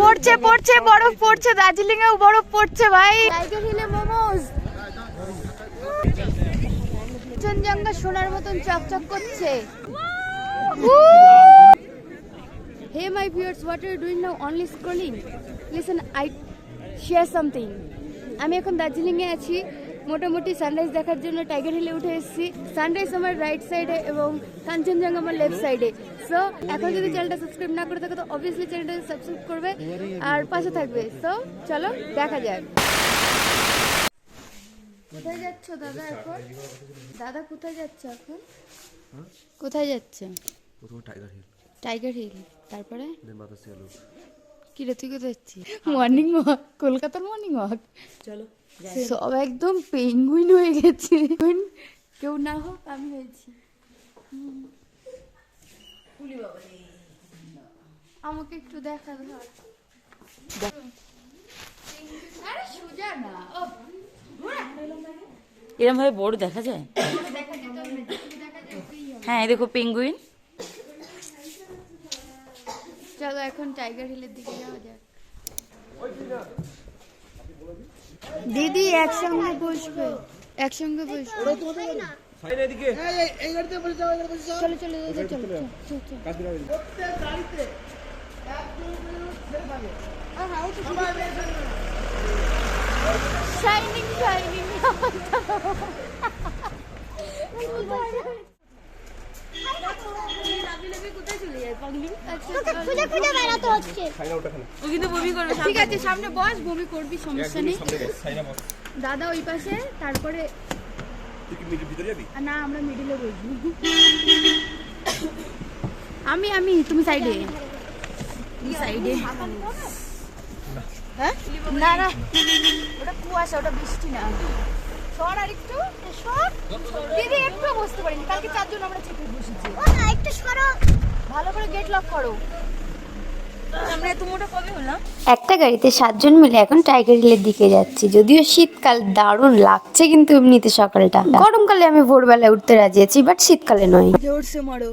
পড়ছে পড়ছে বরফ পড়ছে দার্জিলিং এও বরফ পড়ছে ভাই। টাইগার হিলে মোমোজ চনজঙ্গা সোনার মতন চকচক করছে। Hey my viewers, what are you doing now? Only scrolling. Listen, I share something. আমি এখন দার্জিলিংয়ে আছি। মোটামুটি সানরাইজ দেখার জন্য টাইগার হিলে উঠে এসেছি। সানরাইজ আমার রাইট সাইডে এবং কাঞ্চনজঙ্ঘা আমার লেফট সাইডে সো এখন যদি চ্যানেলটা সাবস্ক্রাইব না করে থাকো তো অবভিয়াসলি চ্যানেলটা সাবস্ক্রাইব করবে আর পাশে থাকবে। সো চলো দেখা যাক। কোথায় যাচ্ছ দাদা এখন? দাদা কোথায় যাচ্ছে এখন? কোথায় যাচ্ছে? প্রথমে টাইগার হিল টাইগার হিল তারপরে? কি রে তুই কোথায় যাচ্ছিস? মর্নিং ওয়াক কলকাতার মর্নিং ওয়াক চলো সব একদম পেঙ্গুইন হয়ে গেছে। কেউ না হোক আমি হয়েছি। হুম। আমাকে একটু দেখা ধর এরকম ভাবে বড় দেখা যায়। হ্যাঁ এই দেখো পেঙ্গুইন চলো এখন টাইগার হিলের দিকে যাওয়া যাক। দিদি একসঙ্গে বসবে। একসঙ্গে বসবে। চলো চলো দাদা চলো চলো, চলো। চলো শাইনিং শাইনিং খুঁজে খুঁজে বেড়াতে হচ্ছে। ও কিন্তু বমি করবে ঠিক আছে সামনে বস বমি করবি সমস্যা নেই। দাদা ওই পাশে তারপরে না, আমরা মিডিলে বসবো। আমি আমি, তুমি সাইডে সাইডে হ্যাঁ? না না। ওটা কুয়াশা, ওটা বৃষ্টি না। সর আর একটু সর। দিদি একটু বসতে পারিনি। কালকে চারজন আমরা চেপে বসেছি। ও না, একটু সরো। ভালো করে গেট লক করো। আমরা এত মোটা কবে হলাম? একটা গাড়িতে সাতজন মিলে এখন টাইগার হিলের দিকে যাচ্ছি। যদিও শীতকাল দারুণ লাগছে কিন্তু এমনিতে সকালটা গরমকালে আমি ভোরবেলায় উঠতে রাজি আছি বাট শীতকালে নয়। জোরসে মারো।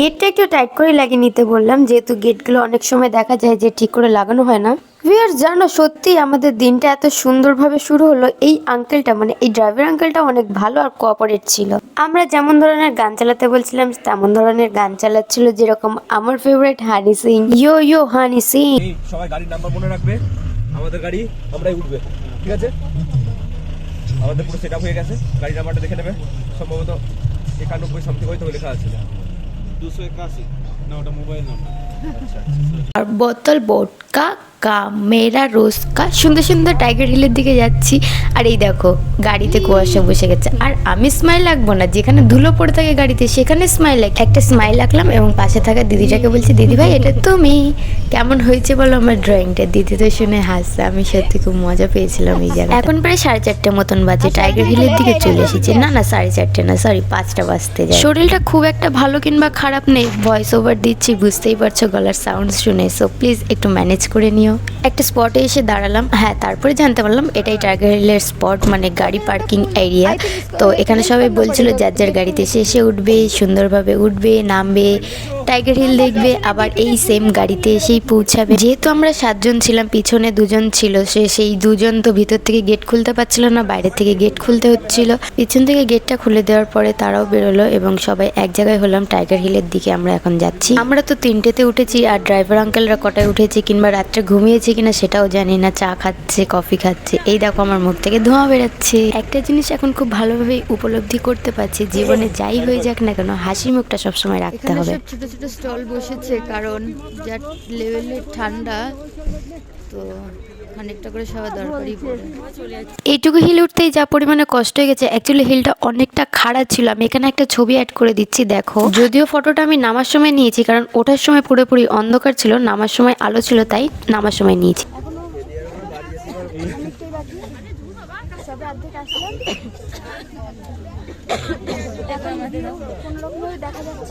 গেটটা একটু টাইট করে লাগিয়ে নিতে বললাম, যেহেতু গেটগুলো অনেক সময় দেখা যায় যে ঠিক করে লাগানো হয় না। ভিউয়ার্স জানো সত্যি আমাদের দিনটা এত সুন্দরভাবে শুরু হলো। এই আঙ্কেলটা মানে এই ড্রাইভার আঙ্কেলটা অনেক ভালো আর কোঅপারেট ছিল। আমরা যেমন ধরনের গান চালাতে বলছিলাম, তেমন ধরনের গান চালাচ্ছিল, যেরকম আমার favourite Honey Singh yo yo Honey Singh সবাই গাড়ির নাম্বার মনে রাখবে। আমাদের গাড়ি আমরাই উঠবে, ঠিক আছে? আমাদের পুরো সেট হয়ে গেছে। গাড়ির নাম্বারটা দেখে নেবে। সম্ভবত একানব্বই সামথিং হয়তো লেখা আছে। দুশো একাশি না ওটা মোবাইল নাম্বার আর বোতল বোটকা কা মেরা রোজকা সুন্দর সুন্দর টাইগার হিলের দিকে যাচ্ছি। আর এই দেখো গাড়িতে কুয়াশা বসে গেছে। আর আমি স্মাইল রাখব না। যেখানে ধুলো পড়ে থাকে গাড়িতে সেখানে স্মাইল লাগ একটা স্মাইল রাখলাম এবং পাশে থাকা দিদিটাকে বলছি দিদি ভাই এটা তুমি? কেমন হয়েছে বলো আমার ড্রয়িংটা দিদি তো শুনে হাসছে। আমি সত্যি খুব মজা পেয়েছিলাম এই জায়গায় এখন প্রায় সাড়ে চারটে মতন বাজে। টাইগার হিলের দিকে চলে এসেছি। না না সাড়ে চারটে না সরি পাঁচটা বাজতে যায়। শরীরটা খুব একটা ভালো কিংবা খারাপ নেই। ভয়েস ওভার দিচ্ছি বুঝতেই পারছ গলার সাউন্ড শুনে। সো প্লিজ একটু ম্যানেজ করে নিও। একটা স্পটে এসে দাঁড়ালাম। হ্যাঁ তারপরে জানতে পারলাম এটাই টাইগার হিলের স্পট মানে গাড়ি পার্কিং এরিয়া তো এখানে সবাই বলছিল, যার যার গাড়িতে এসে এসে উঠবে, সুন্দরভাবে উঠবে, নামবে টাইগার হিল দেখবে, আবার এই সেম গাড়িতে এসেই পৌঁছাবে। যেহেতু আমরা সাতজন ছিলাম, পিছনে দুজন ছিল, সে সেই দুজন তো ভিতর থেকে গেট খুলতে পারছিল না বাইরে থেকে গেট খুলতে হচ্ছিল। পিছন থেকে গেটটা খুলে দেওয়ার পরে তারাও বেরোলো এবং সবাই এক জায়গায় হলাম টাইগার হিলের দিকে। আমরা এখন যাচ্ছি। আমরা তো তিনটেতে উঠেছি আর ড্রাইভার আঙ্কেলরা কটায় উঠেছে কিংবা রাত্রে ঘুমিয়েছে কিনা সেটাও জানি না। চা খাচ্ছে কফি খাচ্ছে। এই দেখো আমার মুখ থেকে ধোঁয়া বেরাচ্ছে। একটা জিনিস এখন খুব ভালোভাবে উপলব্ধি করতে পারছি জীবনে যাই হয়ে যাক না কেন হাসি মুখটা সবসময় রাখতে হবে। ছোট ছোট স্টল বসেছে কারণ যার লেভেলের ঠান্ডা তো খানিকটা করে সবাই দরকারই পড়ে। এইটুকু হিল উঠতেই যা পরিমাণে কষ্ট হয়ে গেছে অ্যাকচুয়ালি হিলটা অনেকটা খারাপ ছিল। আমি এখানে একটা ছবি অ্যাড করে দিচ্ছি দেখো। যদিও ফটোটা আমি নামার সময় নিয়েছি কারণ ওঠার সময় পুরোপুরি অন্ধকার ছিল নামার সময় আলো ছিল তাই নামার সময় নিয়েছি।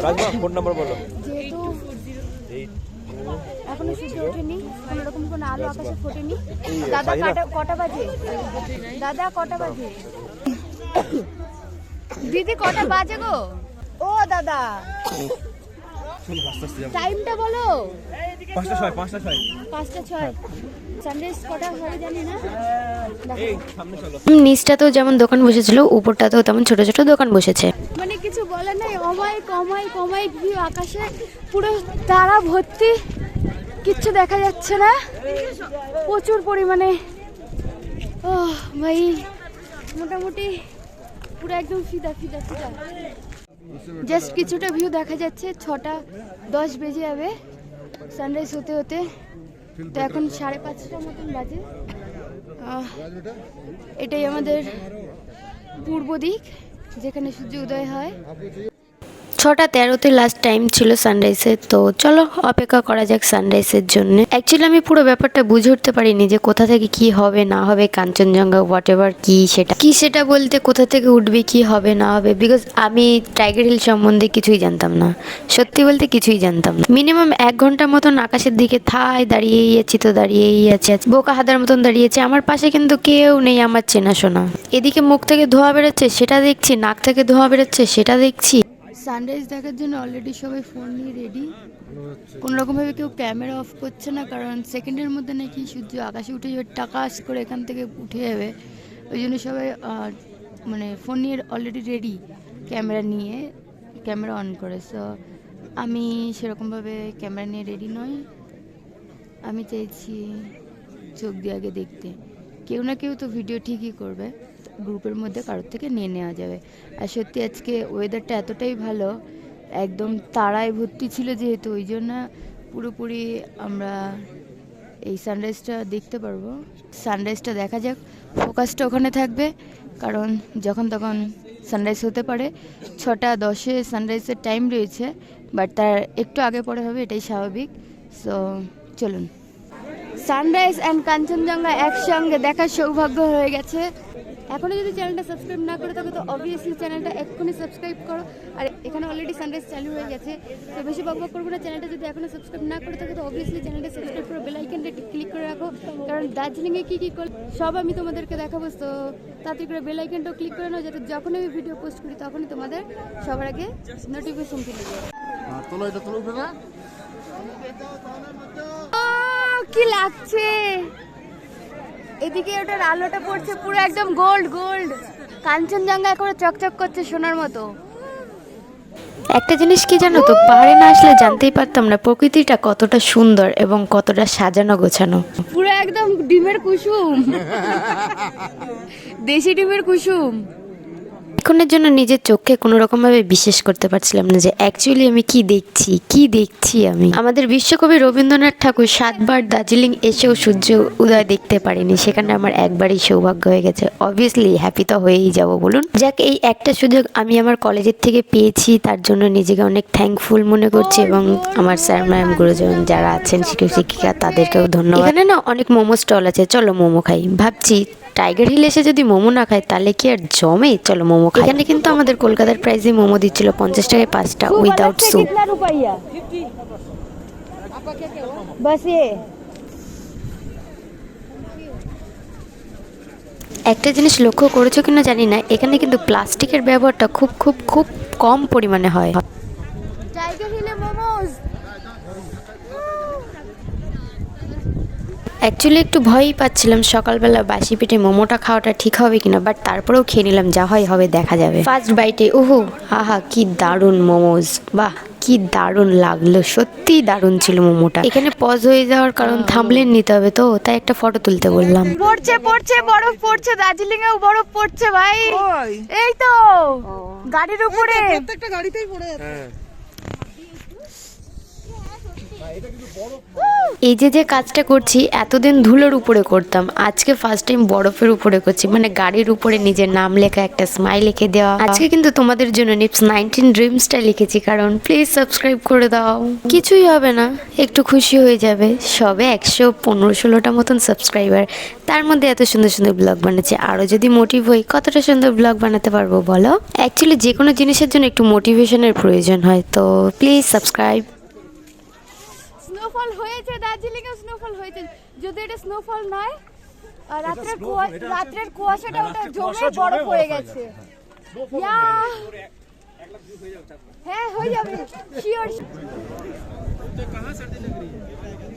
রাজমা ফোন নাম্বার বলো। যেহেতু এখনও সূর্য ওঠেনি কোনো রকম কোনো আলো আকাশে ফোটেনি। দাদা কটা কটা বাজে? দাদা কটা বাজে? দিদি কটা বাজে গো? ও দাদা। টাইমটা বলো। পাঁচটা ছয় পাঁচটা ছয়। পাঁচটা ছয়। হয় নিচটাতেও যেমন দোকান বসেছিল উপরটাতেও তেমন ছোট ছোট দোকান বসেছে। কিছু নাই অমাই কমাই কমাই ভিউ আকাশে পুরো তারা ভর্তি, কিচ্ছু দেখা যাচ্ছে না। প্রচুর পরিমাণে। ও ভাই, মোটামুটি পুরো একদম ফিদা ফিদা ফিদা। জাস্ট কিছুটা ভিউ দেখা যাচ্ছে, ছটা, দশ বেজে যাবে সানরাইজ হতে হতে। তো এখন সাড়ে পাঁচটার মতন বাজে। এটাই আমাদের পূর্ব দিক। যেখানে সূর্য উদয় হয়। ছটা তেরোতে লাস্ট টাইম ছিল সানরাইজের তো চলো অপেক্ষা করা যাক সানরাইজের জন্য। অ্যাকচুয়ালি আমি পুরো ব্যাপারটা বুঝে উঠতে পারিনি যে কোথা থেকে কি হবে, না হবে, কাঞ্চনজঙ্ঘা হোয়াট এভার কি সেটা। কি সেটা বলতে, কোথা থেকে উঠবে, কি হবে, না হবে বিকজ আমি টাইগার হিল সম্বন্ধে কিছুই জানতাম না। সত্যি বলতে কিছুই জানতাম না। মিনিমাম এক ঘণ্টার মতন আকাশের দিকে থাই, দাঁড়িয়েই আছি তো, দাঁড়িয়েই আছে বোকা হাদার মতন দাঁড়িয়েছে। আমার পাশে কিন্তু কেউ নেই, আমার চেনাশোনা এদিকে মুখ থেকে ধোয়া বেরোচ্ছে, সেটা দেখছি, নাক থেকে ধোয়া বেরোচ্ছে, সেটা দেখছি। সানরাইজ দেখার জন্য অলরেডি সবাই ফোন নিয়ে রেডি কোনো রকমভাবে কেউ ক্যামেরা অফ করছে না, কারণ সেকেন্ডের মধ্যে নাকি সূর্য আকাশে উঠে যাবে, টাকাস করে এখান থেকে উঠে যাবে। ওই জন্য সবাই মানে ফোন নিয়ে অলরেডি রেডি ক্যামেরা নিয়ে ক্যামেরা অন করে। সো আমি সেরকমভাবে ক্যামেরা নিয়ে রেডি নই। আমি চাইছি চোখ দিয়ে আগে দেখতে। কেউ না কেউ তো ভিডিও ঠিকই করবে। গ্রুপের মধ্যে কারোর থেকে নিয়ে নেওয়া যাবে। আর সত্যি আজকে ওয়েদারটা এতটাই ভালো, একদম তারায় ভর্তি ছিল যেহেতু, ওই জন্য পুরোপুরি আমরা এই সানরাইজটা দেখতে পারব। সানরাইজটা দেখা যাক ফোকাসটা ওখানে থাকবে, কারণ যখন তখন সানরাইজ হতে পারে। ছটা দশে সানরাইজের টাইম রয়েছে বাট তার একটু আগে পরে হবে, এটাই স্বাভাবিক। সো চলুন। সানরাইজ অ্যান্ড কাঞ্চনজঙ্ঘা একসঙ্গে দেখার সৌভাগ্য হয়ে গেছে। এখনও যদি চ্যানেলটা সাবস্ক্রাইব না করে থাকো তো অবভিয়াসলি চ্যানেলটা এক্ষুনি সাবস্ক্রাইব করো। আর এখানে অলরেডি সানরাইজ চালু হয়ে গেছে। তো বেশি বক বক করব না চ্যানেলটা যদি এখনও সাবস্ক্রাইব না করে থাকো তো অবভিয়াসলি চ্যানেলটা সাবস্ক্রাইব করো বেল আইকনটা ক্লিক করে রাখো। কারণ দার্জিলিংয়ে কী কী করলে সব আমি তোমাদেরকে দেখাবো তো তাড়াতাড়ি করে বেল আইকনটাও ক্লিক করে নাও। যাতে যখন আমি ভিডিও পোস্ট করি তখনই তোমাদের সবার আগে নোটিফিকেশন চলে যাবে। ও, কি লাগছে? এদিকে ওটার আলোটা পড়ছে পুরো একদম গোল্ড গোল্ড। কাঞ্চনজঙ্ঘা করে চকচক করছে সোনার মতো। একটা জিনিস কি জানো তো পাহাড়ে না আসলে জানতেই পারতাম না প্রকৃতিটা কতটা সুন্দর এবং কতটা সাজানো গোছানো। পুরো একদম ডিমের কুসুম। দেশি ডিমের কুসুম। এখনের জন্য নিজের চোখকে কোনো রকমভাবে বিশ্বাস করতে পারছিলাম না যে অ্যাকচুয়ালি আমি কি দেখছি কি দেখছি আমি। আমাদের বিশ্বকবি রবীন্দ্রনাথ ঠাকুর সাতবার দার্জিলিং এসেও সূর্য উদয় দেখতে পারিনি, সেখানে আমার একবারই সৌভাগ্য হয়ে গেছে। অবভিয়াসলি হ্যাপি তো হয়েই যাব, বলুন। যাক, এই একটা সুযোগ আমি আমার কলেজের থেকে পেয়েছি, তার জন্য নিজেকে অনেক থ্যাঙ্কফুল মনে করছি এবং আমার স্যার ম্যাম গুরুজন যারা আছেন শিক্ষক, শিক্ষিকা, তাদেরকেও ধন্যবাদ। এখানে না অনেক মোমো স্টল আছে, চলো মোমো খাই। ভাবছি টাইগার হিল এসে যদি মোমো না খায় তাহলে কি আর জমে? চলো মোমো খাই। এখানে কিন্তু আমাদের কলকাতার প্রাইসে মোমো দিচ্ছিল পঞ্চাশ টাকায় পাঁচটা উইদাউট সুপ একটা জিনিস লক্ষ্য করেছ কিনা জানি না এখানে কিন্তু প্লাস্টিকের ব্যবহারটা খুব খুব খুব কম পরিমাণে হয়। অ্যাকচুয়ালি একটু ভয়ই পাচ্ছিলাম। সকালবেলা বাসি পেটে মোমোটা খাওয়াটা ঠিক হবে কিনা বাট তারপরেও খেয়ে নিলাম যা হয় হবে দেখা যাবে। ফার্স্ট বাইটে উহু আহা কি দারুণ মোমোজ বাহ কি দারুণ লাগল সত্যি দারুণ ছিল মোমোটা। এখানে পজ হয়ে যাওয়ার কারণ থামলেন নিতে হবে তো তাই একটা ফটো তুলতে বললাম। পড়ছে পড়ছে বরফ পড়ছে দার্জিলিং এও বরফ পড়ছে ভাই। এই তো গাড়ির উপরে। এই যে যে কাজটা করছি, এতদিন ধুলোর উপরে করতাম। আজকে ফার্স্ট টাইম বরফের উপরে করছি। মানে গাড়ির উপরে নিজের নাম লেখা একটা স্মাইল লিখে দেওয়া। আজকে কিন্তু তোমাদের জন্য নিপস নাইনটিন ড্রিমসটা লিখেছি, কারণ প্লিজ সাবস্ক্রাইব করে দাও। কিছুই হবে না, একটু খুশি হয়ে যাবে। সবে একশো পনেরো ষোলোটা মতন সাবস্ক্রাইবার তার মধ্যে এত সুন্দর সুন্দর ব্লগ বানাচ্ছে। আরও যদি মোটিভ হই, কতটা সুন্দর ব্লগ বানাতে পারব বলো? অ্যাকচুয়ালি যে কোনো জিনিসের জন্য একটু মোটিভেশনের প্রয়োজন হয়, তো প্লিজ সাবস্ক্রাইব স্নোফল হয়েছে দার্জিলিং এ স্নোফল হয়েছে। যদি এটা স্নোফল নয় আর রাত্রের রাত্রের কুয়াশাটা ওটা জমে বরফ হয়ে গেছে! হ্যাঁ হয়ে যাবে। শিওর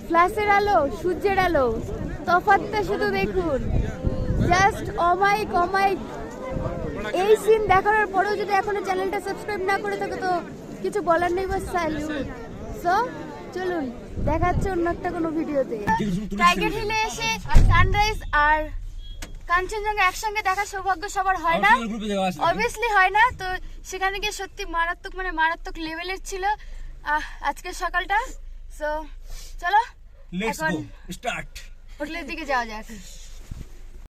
ফ্ল্যাশের আলো সূর্যের আলো। তফাৎটা শুধু দেখুন। জাস্ট অমাইক অমাইক এই সিন দেখানোর পরেও যদি এখনও চ্যানেলটা সাবস্ক্রাইব না করে থাকো তো কিছু বলার নেই বাস স্যালিউট সো চলুন দেখাচ্ছে অন্য একটা কোনো ভিডিওতে। টাইগার হিলে এসে সানরাইজ আর কাঞ্চনজঙ্ঘা একসঙ্গে দেখার সৌভাগ্য সবার হয় না। অবভিয়াসলি হয় না তো সেখানে গিয়ে সত্যি মারাত্মক মানে মারাত্মক লেভেলের ছিল। আহ, আজকের সকালটা। সো চলো এখন গো স্টার্ট হোটেলের দিকে যাওয়া যাক।